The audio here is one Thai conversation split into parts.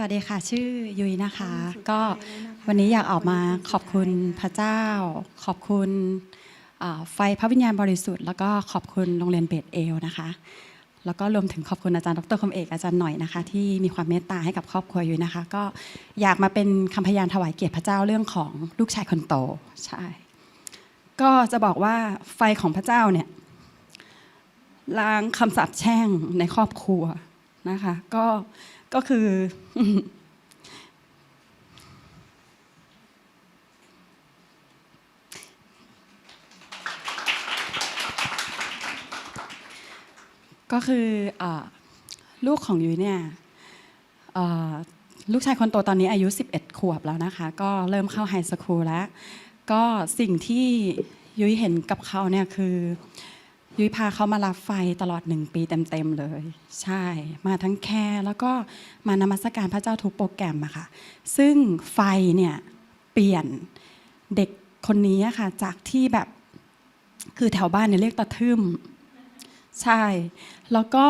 สวัสดีค่ะ ชื่อยุ้ยนะคะ ก็วันนี้อยากออกมาขอบคุณพระเจ้า ขอบคุณอ่าไฟพระวิญญาณบริสุทธิ์แล้วก็ขอบคุณโรงเรียนเบสเอลนะคะ แล้วก็รวมถึงขอบคุณอาจารย์ดรคมเอกอาจารย์หน่อยนะคะ ที่มีความเมตตาให้กับครอบครัวยุ้ยนะคะ ก็อยากมาเป็นคำพยานถวายเกียรติพระเจ้าเรื่องของลูกชายคนโตใช่ก็จะบอกว่าไฟของพระเจ้าเนี่ยล้างคำสาปแช่งในครอบครัวนะคะ ก็ ก็คือ ก็คือลูกของยุ้ยเนี่ยลูกชายคนโตตอนนี้อายุ 11 ขวบแล้วนะคะ ก็เริ่มเข้าไฮสคูลแล้ว ก็สิ่งที่ยุ้ยเห็นกับเขาเนี่ยคือ ยุ้ยพาเขามารับไฟตลอดหนึ่งปีเต็มๆเลย ใช่ มาทั้งแคร์แล้วก็มานมัสการพระเจ้าทุกโปรแกรมอะค่ะ ซึ่งไฟเนี่ยเปลี่ยนเด็กคนนี้ค่ะ จากที่แบบคือแถวบ้านเนี่ยเรียกตะทึมใช่ แล้วก็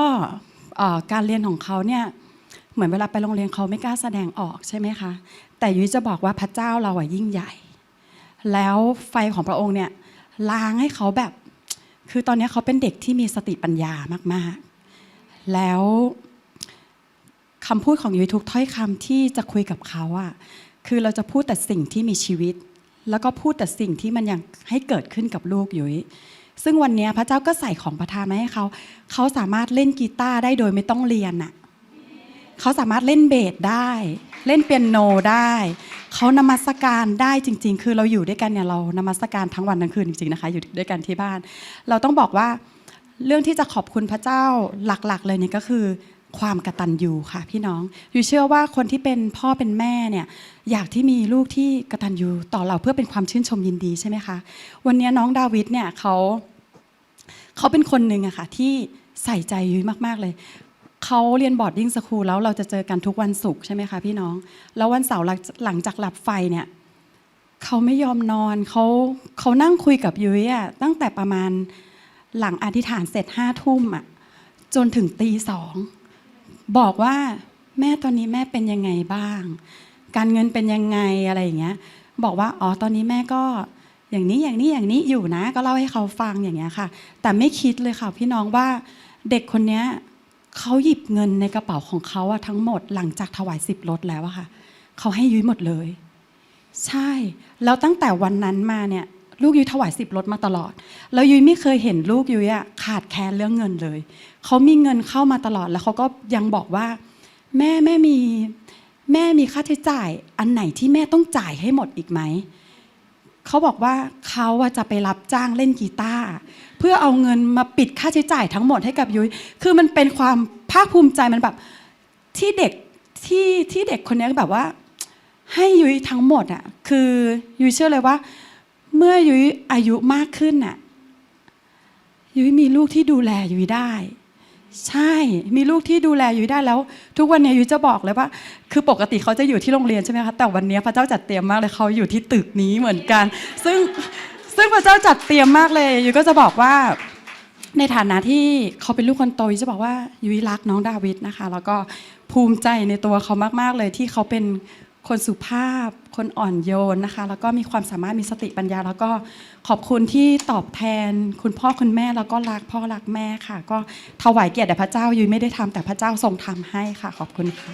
การเรียนของเขาเนี่ยเหมือนเวลาไปโรงเรียนเขาไม่กล้าแสดงออกใช่ไหมคะ แต่ยุ้ยจะบอกว่าพระเจ้าเราอะยิ่งใหญ่ แล้วไฟของพระองค์เนี่ยล้างให้เขาแบบ คือตอนนี้เขาเป็นเด็กที่มีสติปัญญามาก ๆ แล้วคำพูดของยุ้ยทุกถ้อยคำที่จะคุยกับเขาอะคือเราจะพูดแต่สิ่งที่มีชีวิต แล้วก็พูดแต่สิ่งที่มันยังให้เกิดขึ้นกับลูกยุ้ยซึ่งวันนี้พระเจ้าก็ใส่ของประทานมาให้เขา เขาสามารถเล่นกีตาร์ได้โดยไม่ต้องเรียนน่ะเขาสามารถเล่นเบสได้ เล่นเปียโนได้ เขานมัสการได้จริง ๆ คือเราอยู่ด้วยกันเนี่ยเรานมัสการทั้งวันทั้งคืนจริงๆนะคะ อยู่ด้วยกันที่บ้าน เราต้องบอกว่าเรื่องที่จะขอบคุณพระเจ้าหลักๆ เลยเนี่ยก็คือความกระตัญญูค่ะพี่น้องอยู่เชื่อว่าคนที่เป็นพ่อเป็นแม่เนี่ยอยากที่มีลูกที่กระตัญญูต่อเราเพื่อเป็นความชื่นชมยินดีใช่ไหมคะ วันนี้น้องดาวิดเนี่ยเขาเขาเป็นคนหนึ่งอะค่ะที่ใส่ใจยุ้ยมาก ๆ เลย เขาเรียนบอร์ดดิ้งสคูลแล้วเราจะเจอกันทุกวันศุกร์ใช่ไหมคะพี่น้อง แล้ววันเสาร์หลังหลังจากหลับไฟเนี่ยเขาไม่ยอมนอนเขาเขานั่งคุยกับยุ้ยอะตั้งแต่ประมาณหลังอธิษฐานเสร็จห้าทุ่มอะจนถึงตีสองบอกว่าแม่ตอนนี้แม่เป็นยังไงบ้าง การเงินเป็นยังไงอะไรอย่างเงี้ย บอกว่าอ๋อตอนนี้แม่ก็อย่างนี้อย่างนี้อย่างนี้อยู่นะ ก็เล่าให้เขาฟังอย่างเงี้ยค่ะ แต่ไม่คิดเลยค่ะพี่น้องว่าเด็กคนเนี้ย เขาหยิบเงินในกระเป๋าของเขาอะทั้งหมดหลังจากถวายสิบรถแล้วอะค่ะเขาให้ยุ้ยหมดเลย ใช่ แล้วตั้งแต่วันนั้นมาเนี่ย ลูกยุ้ยถวายสิบรถมาตลอด แล้วยุ้ยไม่เคยเห็นลูกยุ้ยอะขาดแคลนเรื่องเงินเลยเขามีเงินเข้ามาตลอดแล้วเขาก็ยังบอกว่า แม่แม่มีแม่มีค่าใช้จ่าย อันไหนที่แม่ต้องจ่ายให้หมดอีกไหม เขาบอกว่าเขาจะไปรับจ้างเล่นกีตาร์เพื่อเอาเงินมาปิดค่าใช้จ่ายทั้งหมดให้กับยุ้ยคือมันเป็นความภาคภูมิใจมันแบบที่เด็กที่ที่เด็กคนนี้แบบว่า ให้ยุ้ยทั้งหมดอะคือยุ้ยเชื่อเลยว่า เมื่อยุ้ยอายุมากขึ้นอะยุ้ยมีลูกที่ดูแลยุ้ยได้ ใช่มีลูกที่ดูแลอยุ้ยได้แล้ว ทุกวันนี้ยุ้ยจะบอกเลยว่า คือปกติเขาจะอยู่ที่โรงเรียนใช่ไหมคะแต่วันนี้พระเจ้าจัดเตรียมมากเลยเขาอยู่ที่ตึกนี้เหมือนกัน ซึ่งซึ่งพระเจ้าจัดเตรียมมากเลยยุ้ยก็จะบอกว่า ในฐานะที่เขาเป็นลูกคนโตยุ้ยจะบอกว่ายุ้ยรักน้องดาวิดนะคะ แล้วก็ภูมิใจในตัวเขามากๆเลยที่เขาเป็น คนสุภาพ คนอ่อนโยนนะคะ แล้วก็มีความสามารถมีสติปัญญา แล้วก็ขอบคุณที่ตอบแทน คุณพ่อคุณแม่แล้วก็รักพ่อรักแม่ค่ะ ก็ถวายเกียรติแด่พระเจ้ายุ้ยไม่ได้ทำแต่พระเจ้าทรงทำให้ค่ะ ขอบคุณค่ะ